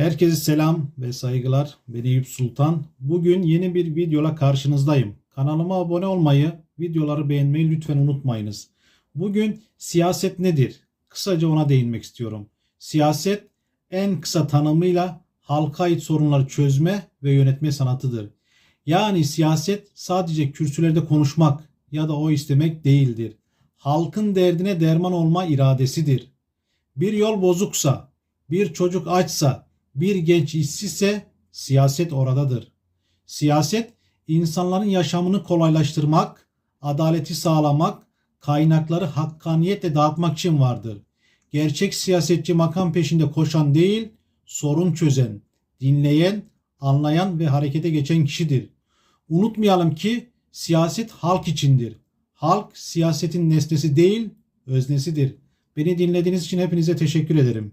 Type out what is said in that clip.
Herkese selam ve saygılar. Ben Eyüp Sultan. Bugün yeni bir videola karşınızdayım. Kanalıma abone olmayı, videoları beğenmeyi lütfen unutmayınız. Bugün siyaset nedir? Kısaca ona değinmek istiyorum. Siyaset en kısa tanımıyla halka ait sorunları çözme ve yönetme sanatıdır. Yani siyaset sadece kürsülerde konuşmak ya da o istemek değildir. Halkın derdine derman olma iradesidir. Bir yol bozuksa, bir çocuk açsa, bir genç işsizse siyaset oradadır. Siyaset insanların yaşamını kolaylaştırmak, adaleti sağlamak, kaynakları hakkaniyetle dağıtmak için vardır. Gerçek siyasetçi makam peşinde koşan değil, sorun çözen, dinleyen, anlayan ve harekete geçen kişidir. Unutmayalım ki siyaset halk içindir. Halk siyasetin nesnesi değil, öznesidir. Beni dinlediğiniz için hepinize teşekkür ederim.